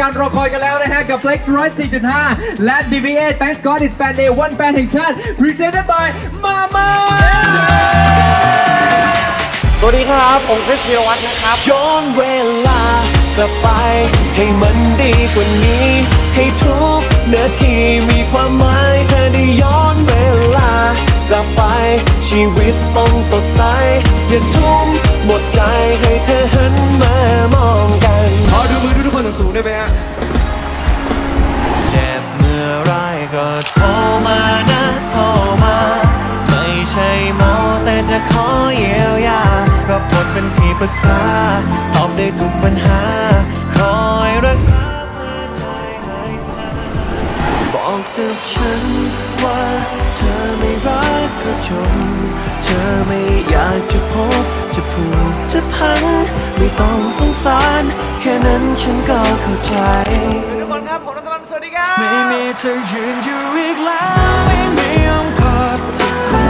การรอคอยกันแล้วนะฮะ กับ Flex 104.5 และ DVA Thanks God It's Band Day วันแฟนแห่งชาติ Presented by Mama สวัสดีครับ ผมคริสพีรวัตรนะครับ ย้อนเวลากลับไป ให้มันดีกว่านี้ ให้ทุกนาทีมีความหมายเธอได้ย้อนเวลากลับไป ชีวิตต้องสดใส อย่าทุ่มหมดใจให้เธอหันมามอง เป็นที่ปรึกษา ตอบได้ทุกปัญหา คอยรักษาเพื่อใจให้เธอ บอกกับฉันว่าเธอไม่รักก็จนเธอไม่อยากจะพบ จะพูดจะพังไม่ต้องสงสาร แค่นั้นฉันก็เข้าใจ ทุกคนครับผมนัทรันสวัสดีครับ ไม่มีเธอยืนอยู่อีกแล้ว ไม่มีอ้อมกอดที่คุ้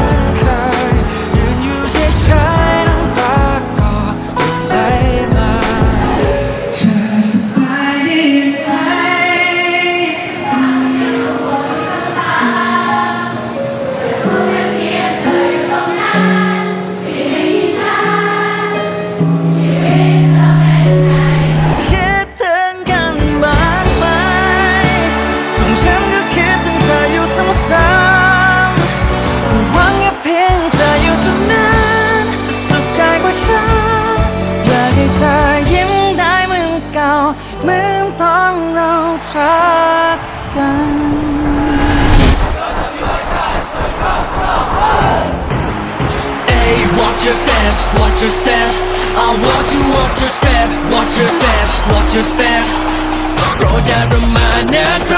your step, watch your step. I want you watch your step, watch your step, watch your step. โปรดอย่าประมาทนะครับ บ